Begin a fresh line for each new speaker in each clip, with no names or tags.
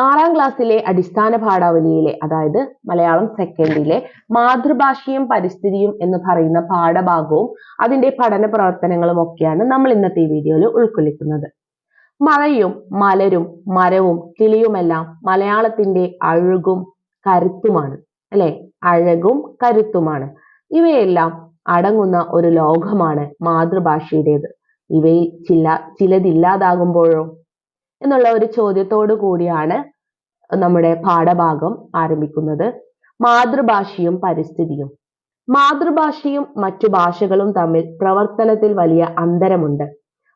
ആറാം ക്ലാസ്സിലെ അടിസ്ഥാന പാഠാവലിയിലെ അതായത് മലയാളം സെക്കൻഡിലെ മാതൃഭാഷയും പരിസ്ഥിതിയും എന്ന് പറയുന്ന പാഠഭാഗവും അതിന്റെ പഠന പ്രവർത്തനങ്ങളും ഒക്കെയാണ് നമ്മൾ ഇന്നത്തെ വീഡിയോയിൽ ഉൾക്കൊള്ളിക്കുന്നത്. മഴയും മലരും മരവും കിളിയുമെല്ലാം മലയാളത്തിന്റെ അഴകും കരുത്തുമാണ് അല്ലെ? അഴകും കരുത്തുമാണ്. ഇവയെല്ലാം അടങ്ങുന്ന ഒരു ലോകമാണ് മാതൃഭാഷയുടേത്. ഇവയിൽ ചില ചിലതില്ലാതാകുമ്പോഴോ എന്നുള്ള ഒരു ചോദ്യത്തോടു കൂടിയാണ് നമ്മുടെ പാഠഭാഗം ആരംഭിക്കുന്നത്. മാതൃഭാഷയും പരിസ്ഥിതിയും. മാതൃഭാഷയും മറ്റു ഭാഷകളും തമ്മിൽ പ്രവർത്തനത്തിൽ വലിയ അന്തരമുണ്ട്.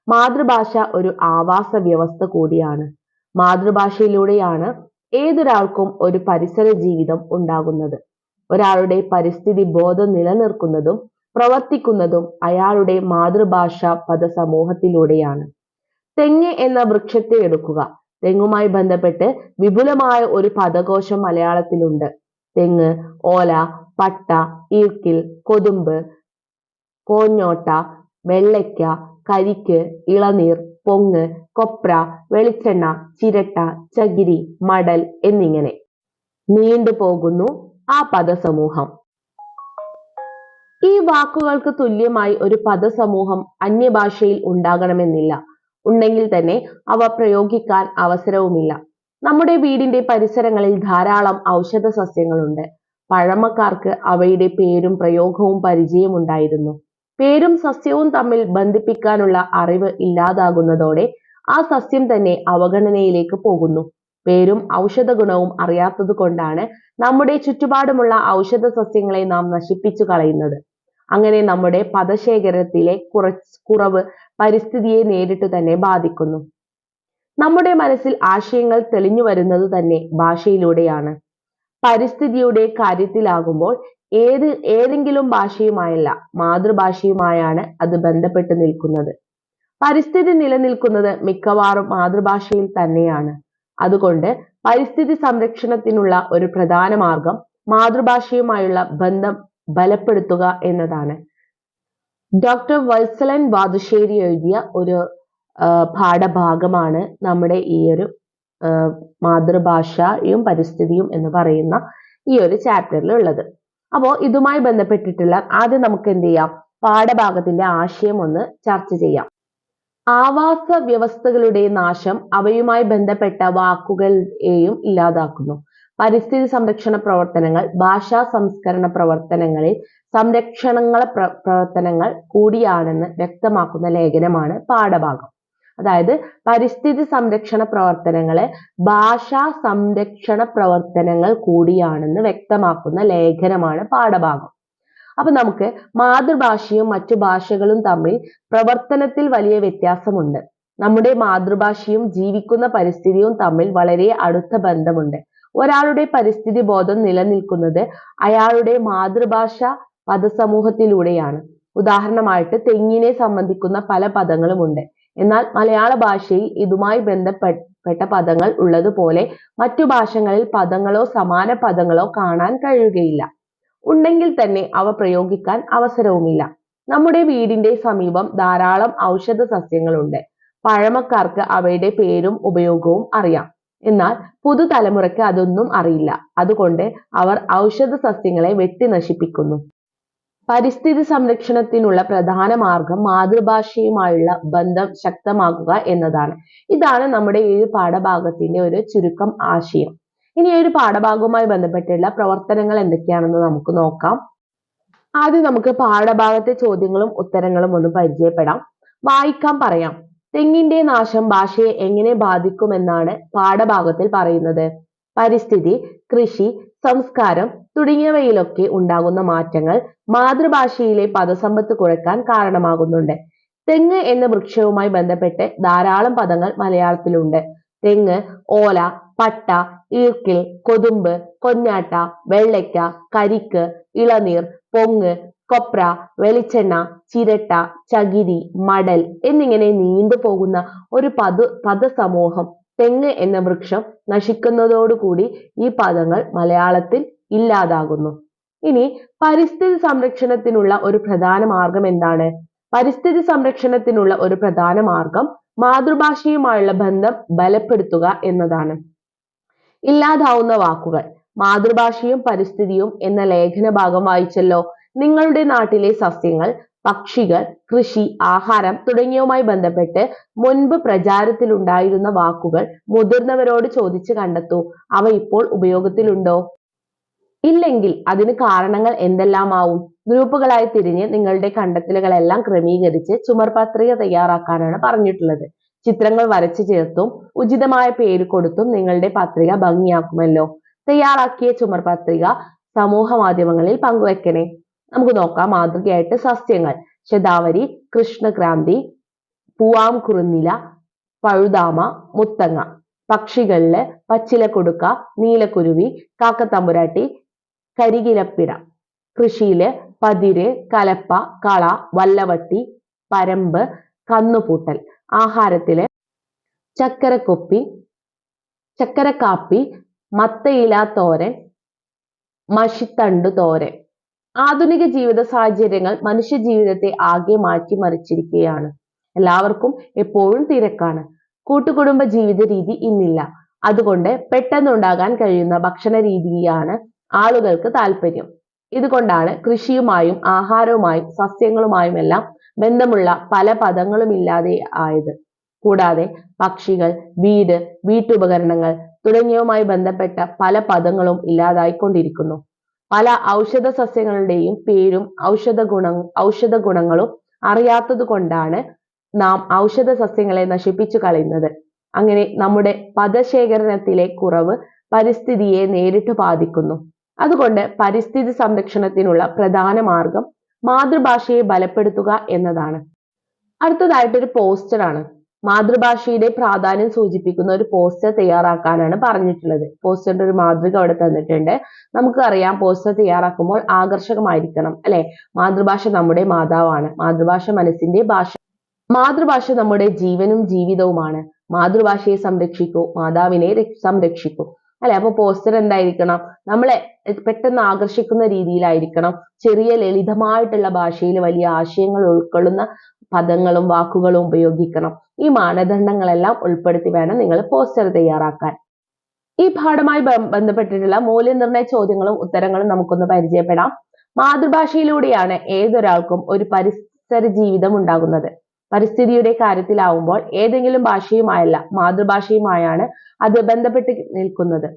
മാതൃഭാഷ ഒരു ആവാസ വ്യവസ്ഥ കൂടിയാണ്. മാതൃഭാഷയിലൂടെയാണ് ഏതൊരാൾക്കും ഒരു പരിസര ജീവിതം ഉണ്ടാകുന്നത്. ഒരാളുടെ പരിസ്ഥിതി ബോധം നിലനിർക്കുന്നതും പ്രവർത്തിക്കുന്നതും അയാളുടെ മാതൃഭാഷ പദസമൂഹത്തിലൂടെയാണ്. തെങ്ങ് എന്ന വൃക്ഷത്തെ എടുക്കുക. തെങ്ങുമായി ബന്ധപ്പെട്ട് വിപുലമായ ഒരു പദകോശം മലയാളത്തിലുണ്ട്. തെങ്ങ് ഓല പട്ട ഈർക്കിൽ കൊതുമ്പ് കോഞ്ഞോട്ട വെള്ളയ്ക്ക കരിക്ക് ഇളനീർ പൊങ്ങ് കൊപ്ര വെളിച്ചെണ്ണ ചിരട്ട ചകിരി മടൽ എന്നിങ്ങനെ നീണ്ടുപോകുന്നു ആ പദസമൂഹം. ഈ വാക്കുകൾക്ക് തുല്യമായി ഒരു പദസമൂഹം അന്യഭാഷയിൽ ഉണ്ടാകണമെന്നില്ല. ഉണ്ടെങ്കിൽ തന്നെ അവ പ്രയോഗിക്കാൻ അവസരവുമില്ല. നമ്മുടെ വീടിന്റെ പരിസരങ്ങളിൽ ധാരാളം ഔഷധ സസ്യങ്ങളുണ്ട് പഴമക്കാർക്ക് അവയുടെ പേരും പ്രയോഗവും പരിചയമുണ്ടായിരുന്നു പേരും സസ്യവും തമ്മിൽ ബന്ധിപ്പിക്കാനുള്ള അറിവ് ഇല്ലാതാകുന്നതോടെ ആ സസ്യം തന്നെ അവഗണനയിലേക്ക് പോകുന്നു. പേരും ഔഷധ ഗുണവും അറിയാത്തത് കൊണ്ടാണ് നമ്മുടെ ചുറ്റുപാടുമുള്ള ഔഷധ സസ്യങ്ങളെ നാം നശിപ്പിച്ചു കളയുന്നത്. അങ്ങനെ നമ്മുടെ പദശേഖരത്തിലെ കുറച്ച് കുറവ് പരിസ്ഥിതിയെ നേരിട്ട് തന്നെ ബാധിക്കുന്നു. നമ്മുടെ മനസ്സിൽ ആശയങ്ങൾ തെളിഞ്ഞു വരുന്നത് തന്നെ ഭാഷയിലൂടെയാണ്. പരിസ്ഥിതിയുടെ കാര്യത്തിലാകുമ്പോൾ ഏത് ഏതെങ്കിലും ഭാഷയുമായല്ല മാതൃഭാഷയുമായാണ് അത് ബന്ധപ്പെട്ട് നിൽക്കുന്നത്. പരിസ്ഥിതി നിലനിൽക്കുന്നത് മിക്കവാറും മാതൃഭാഷയിൽ തന്നെയാണ്. അതുകൊണ്ട് പരിസ്ഥിതി സംരക്ഷണത്തിനുള്ള ഒരു പ്രധാന മാർഗം മാതൃഭാഷയുമായുള്ള ബന്ധം ബലപ്പെടുത്തുക എന്നതാണ്. ഡോക്ടർ വത്സലൻ വാതുശ്ശേരി എഴുതിയ ഒരു പാഠഭാഗമാണ് നമ്മുടെ ഈ ഒരു മാതൃഭാഷയും പരിസ്ഥിതിയും എന്ന് പറയുന്ന ഈ ഒരു ചാപ്റ്ററിൽ ഉള്ളത് അപ്പോൾ ഇതുമായി ബന്ധപ്പെട്ടിട്ടുള്ള ആദ്യം നമുക്ക് എന്ത് ചെയ്യാം? പാഠഭാഗത്തിന്റെ ആശയം ഒന്ന് ചർച്ച ചെയ്യാം. ആവാസ വ്യവസ്ഥകളുടെ നാശം അവയുമായി ബന്ധപ്പെട്ട വാക്കുകളെയും ഇല്ലാതാക്കുന്നു. പരിസ്ഥിതി സംരക്ഷണ പ്രവർത്തനങ്ങൾ ഭാഷാ സംസ്കരണ പ്രവർത്തനങ്ങളിൽ സംരക്ഷണങ്ങളെ പ്ര പ്രവർത്തനങ്ങൾ കൂടിയാണെന്ന് വ്യക്തമാക്കുന്ന ലേഖനമാണ് പാഠഭാഗം. അതായത് പരിസ്ഥിതി സംരക്ഷണ പ്രവർത്തനങ്ങളെ ഭാഷാ സംരക്ഷണ പ്രവർത്തനങ്ങൾ കൂടിയാണെന്ന് വ്യക്തമാക്കുന്ന ലേഖനമാണ് പാഠഭാഗം. അപ്പൊ നമുക്ക് മാതൃഭാഷയും മറ്റു ഭാഷകളും തമ്മിൽ പ്രവർത്തനത്തിൽ വലിയ വ്യത്യാസമുണ്ട്. നമ്മുടെ മാതൃഭാഷയും ജീവിക്കുന്ന പരിസ്ഥിതിയും തമ്മിൽ വളരെ അടുത്ത ബന്ധമുണ്ട്. ഒരാളുടെ പരിസ്ഥിതി ബോധം നിലനിൽക്കുന്നത് അയാളുടെ മാതൃഭാഷ പദസമൂഹത്തിലൂടെയാണ്. ഉദാഹരണമായിട്ട് തെങ്ങിനെ സംബന്ധിക്കുന്ന പല പദങ്ങളുമുണ്ട് എന്നാൽ മലയാള ഭാഷയിൽ ഇതുമായി ബന്ധപ്പെട്ട പദങ്ങൾ ഉള്ളതുപോലെ മറ്റു ഭാഷകളിൽ പദങ്ങളോ സമാന പദങ്ങളോ കാണാൻ കഴിയുകയില്ല. ഉണ്ടെങ്കിൽ തന്നെ അവ പ്രയോഗിക്കാൻ അവസരവുമില്ല. നമ്മുടെ വീടിന്റെ സമീപം ധാരാളം ഔഷധ സസ്യങ്ങളുണ്ട്. പഴമക്കാർക്ക് അവയുടെ പേരും ഉപയോഗവും അറിയാം. എന്നാൽ പുതുതലമുറയ്ക്ക് അതൊന്നും അറിയില്ല. അതുകൊണ്ട് അവർ ഔഷധ സസ്യങ്ങളെ വെട്ടി നശിപ്പിക്കുന്നു. പരിസ്ഥിതി സംരക്ഷണത്തിനുള്ള പ്രധാന മാർഗം മാതൃഭാഷയുമായുള്ള ബന്ധം ശക്തമാക്കുക എന്നതാണ്. ഇതാണ് നമ്മുടെ ഏഴ് പാഠഭാഗത്തിന്റെ ഒരു ചുരുക്കം ആശയം. ഇനി ഏഴ് പാഠഭാഗവുമായി ബന്ധപ്പെട്ടുള്ള പ്രവർത്തനങ്ങൾ എന്തൊക്കെയാണെന്ന് നമുക്ക് നോക്കാം. ആദ്യം നമുക്ക് പാഠഭാഗത്തെ ചോദ്യങ്ങളും ഉത്തരങ്ങളും ഒന്ന് പരിചയപ്പെടാം. വായിക്കാൻ പറയാം. തെങ്ങിന്റെ നാശം ഭാഷയെ എങ്ങനെ ബാധിക്കുമെന്നാണ് പാഠഭാഗത്തിൽ പറയുന്നത്. പരിസ്ഥിതി കൃഷി സംസ്കാരം തുടങ്ങിയവയിലൊക്കെ ഉണ്ടാകുന്ന മാറ്റങ്ങൾ മാതൃഭാഷയിലെ പദസമ്പത്ത് കുറയ്ക്കാൻ കാരണമാകുന്നുണ്ട്. തെങ്ങ് എന്ന വൃക്ഷവുമായി ബന്ധപ്പെട്ട് ധാരാളം പദങ്ങൾ മലയാളത്തിലുണ്ട്. തെങ്ങ് ഓല പട്ട ഈർക്കിൽ കൊതുമ്പ് കൊഞ്ഞാട്ട വെള്ളയ്ക്ക കരിക്ക് ഇളനീർ പൊങ്ങ് കൊപ്ര വെളിച്ചെണ്ണ ചിരട്ട ചകിരി മടൽ എന്നിങ്ങനെ നീണ്ടു പോകുന്ന ഒരു പദ പദസമൂഹം തെങ്ങ് എന്ന വൃക്ഷം നശിക്കുന്നതോടുകൂടി ഈ പദങ്ങൾ മലയാളത്തിൽ ഇല്ലാതാകുന്നു. ഇനി പരിസ്ഥിതി സംരക്ഷണത്തിനുള്ള ഒരു പ്രധാന മാർഗം എന്താണ്? പരിസ്ഥിതി സംരക്ഷണത്തിനുള്ള ഒരു പ്രധാന മാർഗം മാതൃഭാഷയുമായുള്ള ബന്ധം ബലപ്പെടുത്തുക എന്നതാണ്. ഇല്ലാതാവുന്ന വാക്കുകൾ മാതൃഭാഷയും പരിസ്ഥിതിയും എന്ന ലേഖന ഭാഗം വായിച്ചല്ലോ. നിങ്ങളുടെ നാട്ടിലെ സസ്യങ്ങൾ പക്ഷികൾ കൃഷി ആഹാരം തുടങ്ങിയവുമായി ബന്ധപ്പെട്ട് മുൻപ് പ്രചാരത്തിലുണ്ടായിരുന്ന വാക്കുകൾ മുതിർന്നവരോട് ചോദിച്ചു കണ്ടെത്തൂ. അവ ഇപ്പോൾ ഉപയോഗത്തിലുണ്ടോ? ഇല്ലെങ്കിൽ അതിന് കാരണങ്ങൾ എന്തെല്ലാമാവും? ഗ്രൂപ്പുകളായി തിരിഞ്ഞ് നിങ്ങളുടെ കണ്ടെത്തലുകളെല്ലാം ക്രമീകരിച്ച് ചുമർ പത്രിക തയ്യാറാക്കാനാണ് പറഞ്ഞിട്ടുള്ളത്. ചിത്രങ്ങൾ വരച്ചു ചേർത്തും ഉചിതമായ പേര് കൊടുത്തും നിങ്ങളുടെ പത്രിക ഭംഗിയാക്കുമല്ലോ. തയ്യാറാക്കിയ ചുമർ പത്രിക സമൂഹ മാധ്യമങ്ങളിൽ പങ്കുവെക്കണേ. നമുക്ക് നോക്കാം. മാതൃകയായിട്ട് സസ്യങ്ങൾ. ശതാവരി കൃഷ്ണക്രാന്തി പൂവാം കുറുനില പഴുതാമ മുത്തങ്ങ. പക്ഷികളിൽ പച്ചിലക്കൊടുക്ക നീലക്കുരുവി കാക്കത്തമ്പുരാട്ടി കരികിലപ്പിട. കൃഷിയിൽ പതിര് കലപ്പ കള വല്ലവട്ടി പരമ്പ് കന്നുപൂട്ടൽ. ആഹാരത്തിൽ ചക്കരക്കൊപ്പി ചക്കരക്കാപ്പി മത്തയില തോരൻ മഷിത്തണ്ട് തോരൻ. ആധുനിക ജീവിത സാഹചര്യങ്ങൾ മനുഷ്യ ജീവിതത്തെ ആകെ മാറ്റിമറിച്ചിരിക്കുകയാണ് എല്ലാവർക്കും എപ്പോഴും തിരക്കാണ്. കൂട്ടുകുടുംബ ജീവിത രീതി ഇന്നില്ല. അതുകൊണ്ട് പെട്ടെന്നുണ്ടാകാൻ കഴിയുന്ന ഭക്ഷണ രീതിയാണ് ആളുകൾക്ക് താല്പര്യം ഇതുകൊണ്ടാണ് കൃഷിയുമായും ആഹാരവുമായും സസ്യങ്ങളുമായും എല്ലാം ബന്ധമുള്ള പല പദങ്ങളും ഇല്ലാതെ ആയത്. കൂടാതെ പക്ഷികൾ വീട് വീട്ടുപകരണങ്ങൾ തുടങ്ങിയവുമായി ബന്ധപ്പെട്ട പല പദങ്ങളും ഇല്ലാതായിക്കൊണ്ടിരിക്കുന്നു. പല ഔഷധ സസ്യങ്ങളുടെയും പേരും ഔഷധ ഗുണ ഔഷധ ഗുണങ്ങളും അറിയാത്തത് കൊണ്ടാണ് നാം ഔഷധ സസ്യങ്ങളെ നശിപ്പിച്ചു കളയുന്നത്. അങ്ങനെ നമ്മുടെ പദശേഖരണത്തിലെ കുറവ് പരിസ്ഥിതിയെ നേരിട്ട് ബാധിക്കുന്നു. അതുകൊണ്ട് പരിസ്ഥിതി സംരക്ഷണത്തിനുള്ള പ്രധാന മാർഗം മാതൃഭാഷയെ ബലപ്പെടുത്തുക എന്നതാണ്. അടുത്തതായിട്ടൊരു പോസ്റ്റർ ആണ് മാതൃഭാഷയുടെ പ്രാധാന്യം സൂചിപ്പിക്കുന്ന ഒരു പോസ്റ്റർ തയ്യാറാക്കാനാണ് പറഞ്ഞിട്ടുള്ളത്. പോസ്റ്ററിന്റെ ഒരു മാതൃക അവിടെ തന്നിട്ടുണ്ട്. നമുക്കറിയാം പോസ്റ്റർ തയ്യാറാക്കുമ്പോൾ ആകർഷകമായിരിക്കണം അല്ലെ? മാതൃഭാഷ നമ്മുടെ മാതാവാണ്. മാതൃഭാഷ മനസ്സിന്റെ ഭാഷ മാതൃഭാഷ നമ്മുടെ ജീവനും ജീവിതവുമാണ്. മാതൃഭാഷയെ സംരക്ഷിക്കൂ മാതാവിനെ രക്ഷ- സംരക്ഷിക്കൂ. അല്ലെ? അപ്പൊ പോസ്റ്റർ എന്തായിരിക്കണം? നമ്മളെ പെട്ടെന്ന് ആകർഷിക്കുന്ന രീതിയിലായിരിക്കണം. ചെറിയ ലളിതമായിട്ടുള്ള ഭാഷയിൽ വലിയ ആശയങ്ങൾ ഉൾക്കൊള്ളുന്ന പദങ്ങളും വാക്കുകളും ഉപയോഗിക്കണം. ഈ മാനദണ്ഡങ്ങളെല്ലാം ഉൾപ്പെടുത്തി വേണം നിങ്ങൾ പോസ്റ്റർ തയ്യാറാക്കാൻ. ഈ പാഠമായി ബന്ധപ്പെട്ടിട്ടുള്ള മൂല്യനിർണയ ചോദ്യങ്ങളും ഉത്തരങ്ങളും നമുക്കൊന്ന് പരിചയപ്പെടാം. മാതൃഭാഷയിലൂടെയാണ് ഏതൊരാൾക്കും ഒരു പരിസര ജീവിതം ഉണ്ടാകുന്നത്. പരിസ്ഥിതിയുടെ കാര്യത്തിലാവുമ്പോൾ ഏതെങ്കിലും ഭാഷയുമായല്ല മാതൃഭാഷയുമായാണ് അത് ബന്ധപ്പെട്ട് നിൽക്കുന്നത്.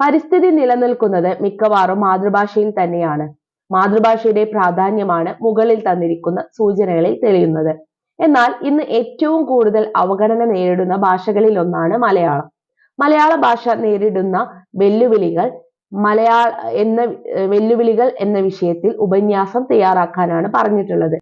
പരിസ്ഥിതി നിലനിൽക്കുന്നത് മിക്കവാറും മാതൃഭാഷയിൽ തന്നെയാണ്. മാതൃഭാഷയുടെ പ്രാധാന്യമാണ് മുകളിൽ തന്നിരിക്കുന്ന സൂചനകളിൽ തെളിയുന്നത്. എന്നാൽ ഇന്ന് ഏറ്റവും കൂടുതൽ അവഗണന നേരിടുന്ന ഭാഷകളിൽ ഒന്നാണ് മലയാളം. മലയാള ഭാഷ നേരിടുന്ന വെല്ലുവിളികൾ മലയാള എന്ന വെല്ലുവിളികൾ എന്ന വിഷയത്തിൽ ഉപന്യാസം തയ്യാറാക്കാനാണ് പറഞ്ഞിട്ടുള്ളത്.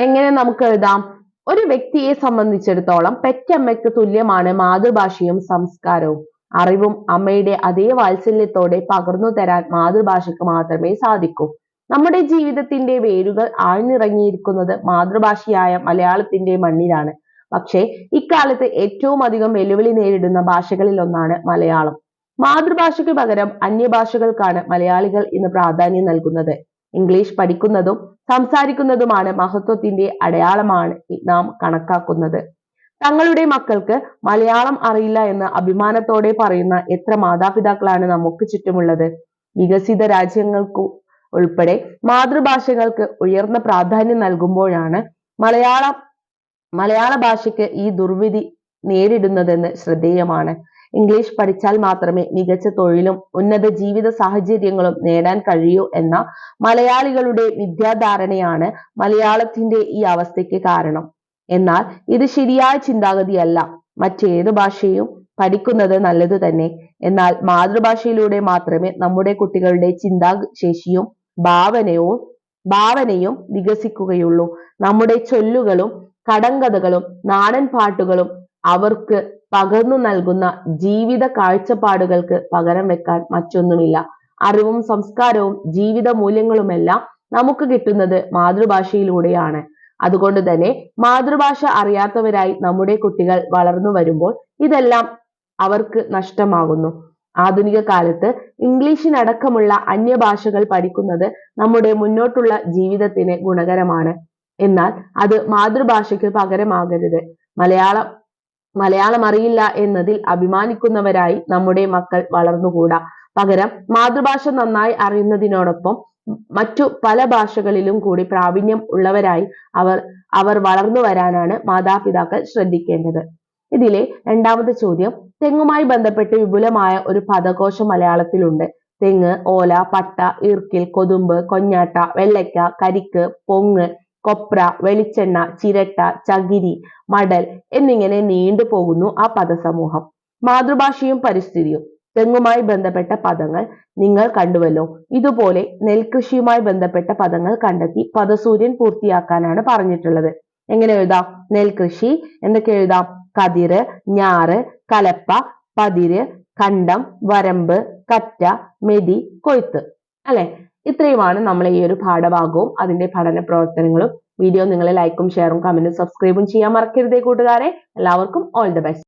എങ്ങനെ നമുക്ക് എഴുതാം? ഒരു വ്യക്തിയെ സംബന്ധിച്ചിടത്തോളം പെറ്റമ്മയ്ക്ക് തുല്യമാണ് മാതൃഭാഷയും സംസ്കാരവും. അറിവും അമ്മയുടെ അതേ വാത്സല്യത്തോടെ പകർന്നു തരാൻ മാതൃഭാഷയ്ക്ക് മാത്രമേ സാധിക്കൂ. നമ്മുടെ ജീവിതത്തിന്റെ വേരുകൾ ആഴ്ന്നിറങ്ങിയിരിക്കുന്നത് മാതൃഭാഷയായ മലയാളത്തിന്റെ മണ്ണിലാണ്. പക്ഷേ ഇക്കാലത്ത് ഏറ്റവും അധികം വെല്ലുവിളി നേരിടുന്ന ഭാഷകളിൽ ഒന്നാണ് മലയാളം. മാതൃഭാഷയ്ക്ക് പകരം അന്യഭാഷകൾക്കാണ് മലയാളികൾ ഇന്ന് പ്രാധാന്യം നൽകുന്നത്. ഇംഗ്ലീഷ് പഠിക്കുന്നതും സംസാരിക്കുന്നതുമാണ് മഹത്വത്തിന്റെ അടയാളമാണ് നാം കണക്കാക്കുന്നത്. തങ്ങളുടെ മക്കൾക്ക് മലയാളം അറിയില്ല എന്ന് അഭിമാനത്തോടെ പറയുന്ന എത്ര മാതാപിതാക്കളാണ് നമുക്ക് ചുറ്റുമുള്ളത്. വികസിത രാജ്യങ്ങൾക്കു ഉൾപ്പെടെ മാതൃഭാഷകൾക്ക് ഉയർന്ന പ്രാധാന്യം നൽകുമ്പോഴാണ് മലയാളം മലയാള ഭാഷയ്ക്ക് ഈ ദുർവിധി നേരിടുന്നതെന്ന് ശ്രദ്ധേയമാണ്. ഇംഗ്ലീഷ് പഠിച്ചാൽ മാത്രമേ മികച്ച തൊഴിലും ഉന്നത ജീവിത സാഹചര്യങ്ങളും നേടാൻ കഴിയൂ എന്ന മലയാളികളുടെ വിദ്യാധാരണയാണ് മലയാളത്തിന്റെ ഈ അവസ്ഥയ്ക്ക് കാരണം. എന്നാൽ ഇത് ശരിയായ ചിന്താഗതിയല്ല. മറ്റേത് ഭാഷയും പഠിക്കുന്നത് നല്ലത് തന്നെ. എന്നാൽ മാതൃഭാഷയിലൂടെ മാത്രമേ നമ്മുടെ കുട്ടികളുടെ ചിന്താശേഷിയും ഭാവനയും ഭാവനയും വികസിക്കുകയുള്ളൂ. നമ്മുടെ ചൊല്ലുകളും കടങ്കഥകളും നാടൻ പാട്ടുകളും അവർക്ക് പകർന്നു നൽകുന്ന ജീവിത കാഴ്ചപ്പാടുകൾക്ക് പകരം വെക്കാൻ മറ്റൊന്നുമില്ല. അറിവും സംസ്കാരവും ജീവിത മൂല്യങ്ങളുമെല്ലാം നമുക്ക് കിട്ടുന്നത് മാതൃഭാഷയിലൂടെയാണ്. അതുകൊണ്ട് തന്നെ മാതൃഭാഷ അറിയാത്തവരായി നമ്മുടെ കുട്ടികൾ വളർന്നു വരുമ്പോൾ ഇതെല്ലാം അവർക്ക് നഷ്ടമാകുന്നു. ആധുനിക കാലത്ത് ഇംഗ്ലീഷിനടക്കമുള്ള അന്യഭാഷകൾ പഠിക്കുന്നത് നമ്മുടെ മുന്നോട്ടുള്ള ജീവിതത്തിന് ഗുണകരമാണ്. എന്നാൽ അത് മാതൃഭാഷയ്ക്ക് പകരമാകരുത്. മലയാളം മലയാളം അറിയില്ല എന്നതിൽ അഭിമാനിക്കുന്നവരായി നമ്മുടെ മക്കൾ വളർന്നുകൂടാ. പകരം മാതൃഭാഷ നന്നായി അറിയുന്നതിനോടൊപ്പം മറ്റു പല ഭാഷകളിലും കൂടി പ്രാവീണ്യം ഉള്ളവരായി അവർ അവർ വളർന്നു വരാനാണ് മാതാപിതാക്കൾ ശ്രദ്ധിക്കേണ്ടത്. ഇതിലെ രണ്ടാമത്തെ ചോദ്യം തെങ്ങുമായി ബന്ധപ്പെട്ട് വിപുലമായ ഒരു പദകോശം മലയാളത്തിലുണ്ട്. തെങ്ങ് ഓല പട്ട ഈർക്കിൽ കൊതുമ്പ് കൊഞ്ഞാട്ട വെള്ളയ്ക്ക കരിക്ക് പൊങ്ങ് കൊപ്ര വെളിച്ചെണ്ണ ചിരട്ട ചകിരി മടൽ എന്നിങ്ങനെ നീണ്ടു പോകുന്നു ആ പദസമൂഹം. മാതൃഭാഷയും പരിസ്ഥിതിയും തെങ്ങുമായി ബന്ധപ്പെട്ട പദങ്ങൾ നിങ്ങൾ കണ്ടുവല്ലോ. ഇതുപോലെ നെൽകൃഷിയുമായി ബന്ധപ്പെട്ട പദങ്ങൾ കണ്ടെത്തി പദസൂര്യൻ പൂർത്തിയാക്കാനാണ് പറഞ്ഞിട്ടുള്ളത്. എങ്ങനെ എഴുതാം? നെൽകൃഷി എന്തൊക്കെ എഴുതാം? കതിര് ഞാറ് കലപ്പ പതിര് കണ്ടം വരമ്പ് കറ്റ മെതി കൊയ്ത്ത്. അല്ലെ? ഇത്രയുമാണ് നമ്മൾ ഈ ഒരു പാഠഭാഗവും അതിന്റെ പഠന പ്രവർത്തനങ്ങളും. വീഡിയോ നിങ്ങളെ ലൈക്കും ഷെയറും കമന്റും സബ്സ്ക്രൈബും ചെയ്യാൻ മറക്കരുതേ കൂട്ടുകാരെ. എല്ലാവർക്കും ഓൾ ദി ബെസ്റ്റ്